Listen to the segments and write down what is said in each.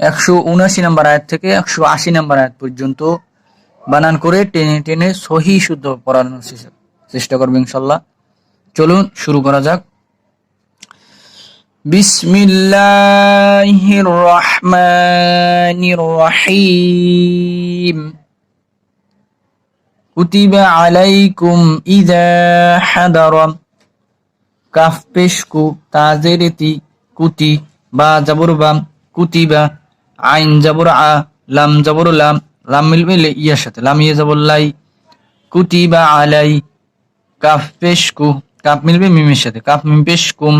একশো উনাশি নম্বর আয়াত থেকে একশো আশি নম্বর আয়াত পর্যন্ত বানান করে টেনে টেনে সহি শুদ্ধ পড়ানোর চেষ্টা করবে ইনশাল্লাহ। চলুন শুরু করা যাক। বিসমিল্লাহির রহমানির রহিম কুতিব আলাইকুম ইদা হাদারাম কাফ পেশকু তাজেরেতি কুতি বা জাবরবাম কুতিবা আইন জবর আ, লাম জবর লাম লাম মিলবে ইয়ার সাথে, লাম ইয়ে জবর লাই কুতিবা আলাই, কাফ পেশকু কাপ মিলবে মিমের সাথে কাপ মিম পেশকুম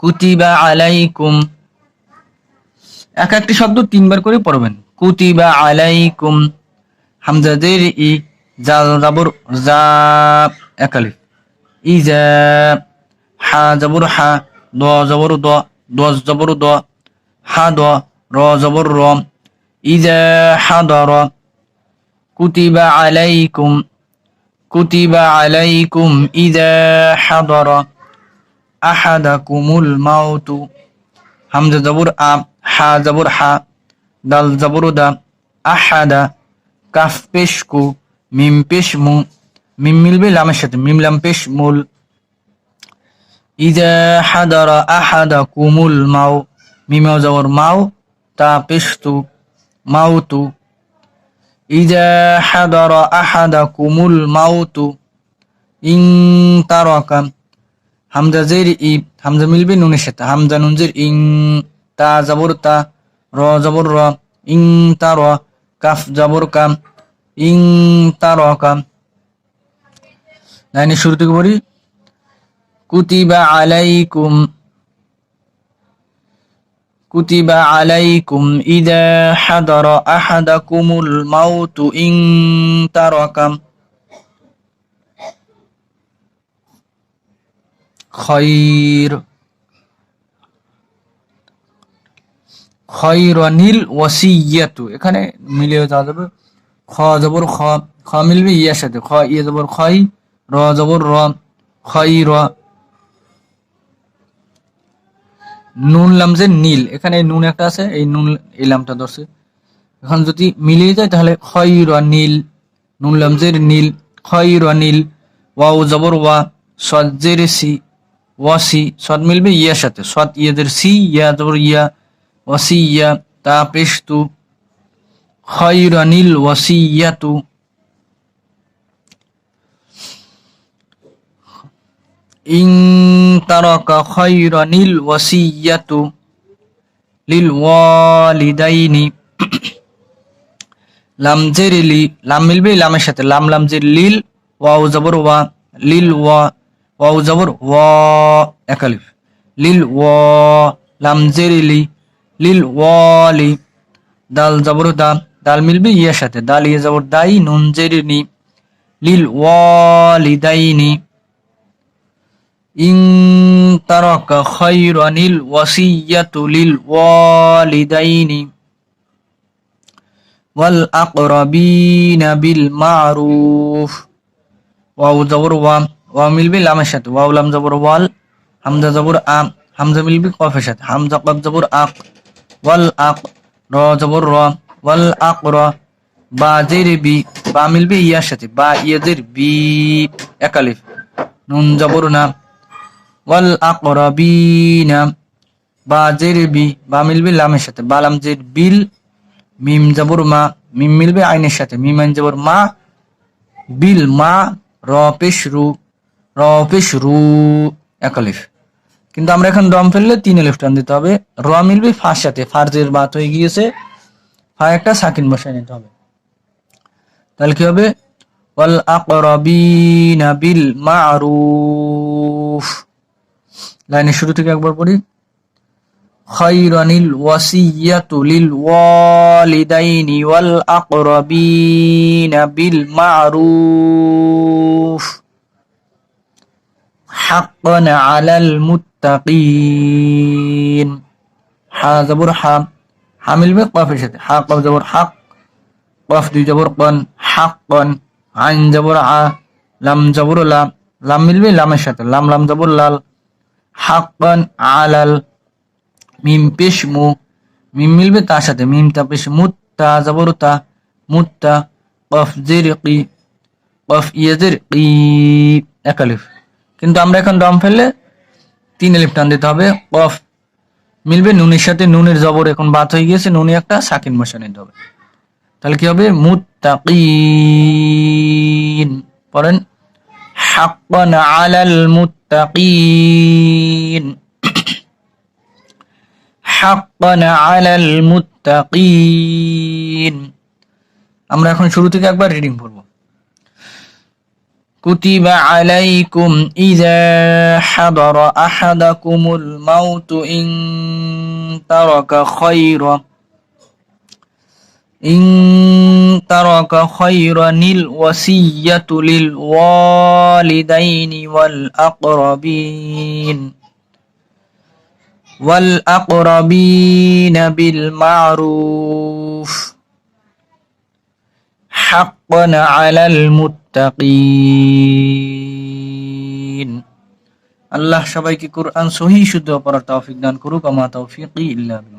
কুতিবা আলাইকুম এক একটি শব্দ তিনবার করে পড়বেন। কুতিবা আলাইকুম হামজাদের ই, জাল জাবর জা একালিফ ইজা, হা জবর হা, দ জবর দ দ জবর দ হা দ র জবর র ইজা হা দ র কুতিবা আলাইকুম কুতিবা আলাইকুম ইজা হাদর আহাদাকুমুল মাউতু হামজা জবর আ হা জবর হা দাল জবর দা আহাদা কাফ পেশ কু মিম পেশ মু মিম মিলবে লামের সাথে মিম লাম পেশ মূল ইজা হাদারা আহাদা কুমুল মাও, তা পেশ তু মাও তু ইজা হাদারা আহাদা কুমুল মাও তু ইং তারকা। হামজা জের ই, হামজা মিলবে নুনের সাথে হামজা নুন জের ইং, তা জবর তা, র জবর র, ইং তা র কাফ জবর কাম ইং তা র কাম লাইনের শুরু থেকে বলি কুতিবা আলাইকুম كتب عليكم إذا حضر أحدكم الموت إن ترك خير খৈরনিল ওয়াসিয়াতু এখানে মিলিয়ে যাওয়া যাবে খ জবর খ খ মিলবে ইয়ার সাথে খ ইয়ে জবর খই র জবর র খই র নুন লামজে নীল, এখানে এই নুন একটা আছে, এই নুন, এই লামটা ধরছে। এখন যদি মিলিয়ে যায়, তাহলে খৈর নীল, নুন লামজের নীল খৈর নীল ওয়াও জবর ওয়া সজ্জের সি ওয়াসি সদ মিলবে ইয়ার সাথে, সদ ইয়েদের সি, ইয়া জবর ইয়া ওয়াসি ইয়া, তা পেশতু খৈর নীল ওয়াসিয়াতু ইং তারাকা খৈরানিল ওয়াসিয়াতু লিল ওয়ালিদাইনি। লাম জের লাম মিলবে লামের সাথে। লাম লাম জের লিল ওয়াও জবর ওয়া, লিল ওয়া ওয়াও জবর ওয়া একালিফ লিল ওয়া, লাম জের লি, লিল ওয়ালি। দাল জবর মিলবে ইয়ার সাথে। দাল ইয়ে জবর দাই, নুন জের নি, লিল ওয়ালিদাইনি। ইং তারাকা খায়রানিল ওয়াসিয়াতু লিল ওয়ালিদাইনি ওয়াল আকরাবিনা বিল মারুফ। ওয়াও জবর ওয়া ওয়া মিলবে লামের সাথে। ওয়াও লাম জবর ওয়াল, হামজা জবর আম হামজা মিলবে কফের সাথে। হামজা কফ জবর আক, ওয়াল আক, র জবর র, ওয়াল আক র, বা জের বি, বা মিলবে ইয়ার সাথে। বা ইয়াদের বি একালিফ নুন জবর না। ওয়াল আকরাবিনা বা জের বি, বা মিলবে লামের সাথে। বা জের বিল, মিম জবর মা, মিম মিলবে আইনের সাথে। মা, বিল মা, র পেশ রু, র পেশ রু কিন্তু আমরা এখন দম ফেললে তিন এলিফ টান দিতে হবে। র মিলবে ফার সাথে। ফার্জের বাত হয়ে গিয়েছে। ফা একটা সাকিন বসায় নিতে হবে। তাহলে কি হবে? ওয়াল বিল মারুফ। লাইনের শুরু থেকে একবার পড়ি। খাইরানিল ওয়াসিয়াতু লিল ওয়ালিদাইনি ওয়াল আকরাবিনা বিল মারুফ। হাক্কান আলাল মুত্তাকিন। হা জবর হা। হা মিলবে কফের সাথে। হা কফ জবর হাক কফ দুই জবর কন। হাক কন আইন জবর আ। লাম জবর লাম লাম মিলবে লামের সাথে। লাম লাম জবর লাল। হাক্কান আলাল মিম পেশ মু মিম মিলবে তার সাথে মিম তা পেশ মুত্তা জবর তা মুত্তা কফ জের কি কফ ইয়াজের কি একালিফ কিন্তু আমরা এখন দম ফেললে তিন এলিফ টান দিতে হবে, কফ মিলবে নুনের সাথে, নুনের জবর এখন বাত হয়ে গিয়েছে, নুনে একটা সাকিন বসা নিতে হবে। তাহলে কি হবে? মুত্তাকিন। পড়েন, হাক্কান আলাল মুত্তাকিন হাক্কান আলাল মুত্তাকিন আমরা এখন শুরু থেকে একবার রিডিং পড়বো كتب عليكم إذا حضر أحدكم الموت إن ترك خيرا إن ترك خيرا الوصية للوالدين والأقربين والأقربين بالمعروف حقا على المتقين আল্লাহ সবাইকে কোরআন সহি শুদ্ধ পড়ার তৌফিক দান করুক আমা তৌফিক ইল্লা বিল্লাহ